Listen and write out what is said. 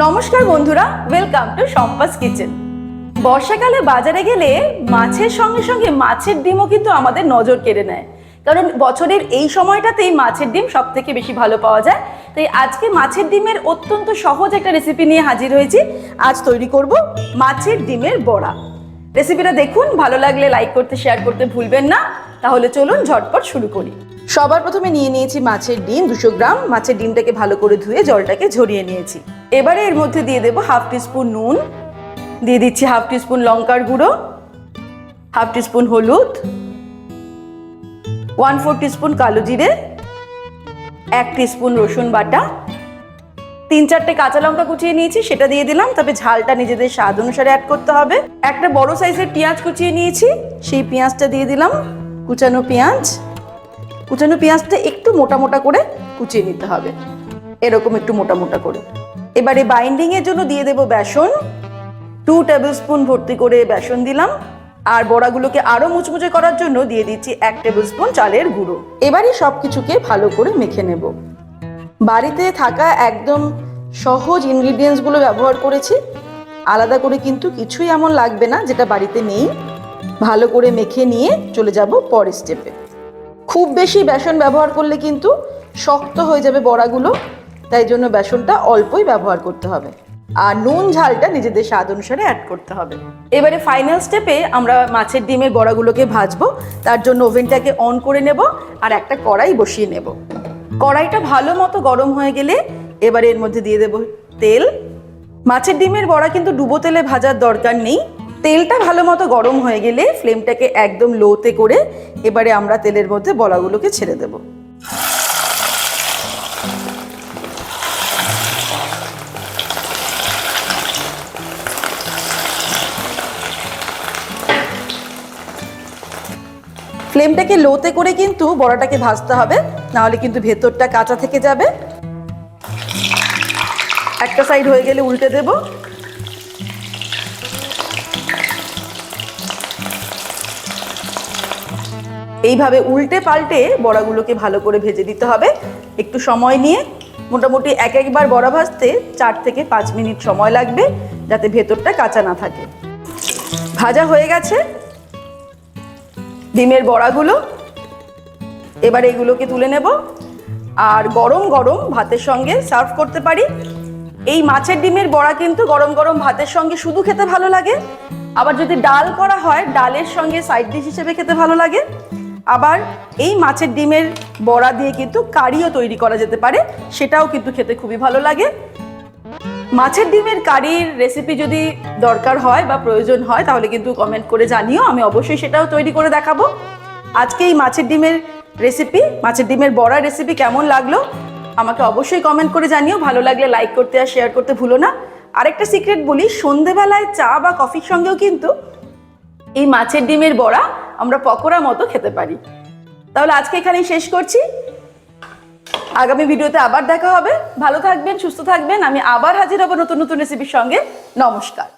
নমস্কার বন্ধুরা welcome to সম্পাস kitchen বর্ষাকালে বাজারে গেলে মাছের সঙ্গে সঙ্গে মাছের ডিমও কিন্তু আমাদের নজর কেড়ে নেয়। কারণ বছরের এই সময়টাতেই মাছের ডিম সব থেকে বেশি ভালো পাওয়া যায়। তাই আজকে মাছের ডিমের অত্যন্ত সহজ একটা রেসিপি নিয়ে হাজির হয়েছি। আজ তৈরি করব মাছের ডিমের বড়া। রেসিপিটা দেখুন, ভালো লাগলে লাইক করতে শেয়ার করতে ভুলবেন না। তাহলে চলুন ঝটপট শুরু করি। সবার প্রথমে নিয়ে নিয়েছি মাছের ডিম, দুশো গ্রাম। মাছের ডিমটাকে ভালো করে ধুয়ে জলটাকে ঝরিয়ে নিয়েছি। এবারে এর মধ্যে দিয়ে দেবো হাফ টিস্পুন নুন, দিয়ে দিচ্ছি হাফ টিস্পুন লঙ্কার গুঁড়ো, হাফ টিস্পুন হলুদ, ওয়ান ফোর টিস্পুন কালো জিরে, এক টিস্পুন রসুন বাটা, তিন চারটে কাঁচা লঙ্কা কুচিয়ে নিয়েছি, সেটা দিয়ে দিলাম, তবে ঝালটা নিজেদের স্বাদ অনুসারে অ্যাড করতে হবে। একটা বড় সাইজের পেঁয়াজ কুচিয়ে নিয়েছি, সেই পেঁয়াজটা দিয়ে দিলাম, কুচানো পেঁয়াজ। কুচানো পেঁয়াজটা একটু মোটা মোটা করে কুচিয়ে নিতে হবে। এরকম একটু মোটা মোটা করে। এবারে বাইন্ডিং এর জন্য দিয়ে দেব বেসন। টু টেবিল স্পুন ভর্তি করে বেসন দিলাম। আর বড়াগুলোকে আরও মুচমুচে করার জন্য দিয়ে দিচ্ছি এক টেবিল স্পুন চালের গুঁড়ো। এবারে সব কিছুকে ভালো করে মেখে নেব। বাড়িতে থাকা একদম সহজ ইনগ্রিডিয়েন্টসগুলো ব্যবহার করেছি। আলাদা করে কিন্তু কিছুই এমন লাগবে না যেটা বাড়িতে নেই। ভালো করে মেখে নিয়ে চলে যাব পরের স্টেপে খুব বেশি বেসন ব্যবহার করলে কিন্তু শক্ত হয়ে যাবে বড়াগুলো, তাই জন্য বেসনটা অল্পই ব্যবহার করতে হবে। আর নুন ঝালটা নিজেদের স্বাদ অনুসারে অ্যাড করতে হবে। এবারে ফাইনাল স্টেপে আমরা মাছের ডিমের বড়াগুলোকে ভাজবো, তার জন্য ওভেনটাকে অন করে নেব আর একটা কড়াই বসিয়ে নেব। কড়াইটা ভালো মতো গরম হয়ে গেলে এবারে এর মধ্যে দিয়ে দেব তেল। মাছের ডিমের বড়া কিন্তু ডুবো তেলে ভাজার দরকার নেই তেলটা ভালো মতো গরম হয়ে গেলে ফ্লেমটাকে একদম লোতে করে এবারে আমরা তেলের মধ্যে বড়াগুলোকে ছেড়ে দেব। ফ্লেমটাকে লোতে করে কিন্তু বড়াটাকে ভাজতে হবে, নাহলে কিন্তু ভেতরটা কাঁচা থেকে যাবে। একটা সাইড হয়ে গেলে উল্টে দেব। এইভাবে উল্টে পাল্টে বড়াগুলোকে ভালো করে ভেজে দিতে হবে। একটু সময় নিয়ে মোটামুটি এক একবার বড়া ভাজতে চার থেকে পাঁচ মিনিট সময় লাগবে যাতে ভেতরটা কাঁচা না থাকে। ভাজা হয়ে গেছে। ডিমের বড়াগুলো। এবার এগুলোকে তুলে নেব। আর গরম গরম ভাতের সঙ্গে সার্ভ করতে পারি। এই মাছের ডিমের বড়া কিন্তু গরম গরম ভাতের সঙ্গে শুধু খেতে ভালো লাগে। আবার যদি ডাল করা হয়, ডালের সঙ্গে সাইড ডিশ হিসেবে খেতে ভালো লাগে। আবার এই মাছের ডিমের বড়া দিয়ে কিন্তু কারিও তৈরি করা যেতে পারে, সেটাও কিন্তু খেতে খুবই ভালো লাগে। মাছের ডিমের কারির রেসিপি যদি দরকার হয় বা প্রয়োজন হয়, তাহলে কিন্তু কমেন্ট করে জানিও, আমি অবশ্যই সেটাও তৈরি করে দেখাবো। আজকে এই মাছের ডিমের রেসিপি মাছের ডিমের বড়া রেসিপি কেমন লাগল, আমাকে অবশ্যই কমেন্ট করে জানিও। ভালো লাগলে লাইক করতে আর শেয়ার করতে ভুলো না। আরেকটা সিক্রেট বলি, সন্ধেবেলায় চা বা কফির সঙ্গেও কিন্তু এই মাছের ডিমের বড়া আমরা পকোড়া মতো খেতে পারি। তাহলে আজকে এখানেই শেষ করছি। আগামী ভিডিওতে আবার দেখা হবে। ভালো থাকবেন, সুস্থ থাকবেন। আমি আবার হাজির হব নতুন নতুন রেসিপির সঙ্গে। নমস্কার।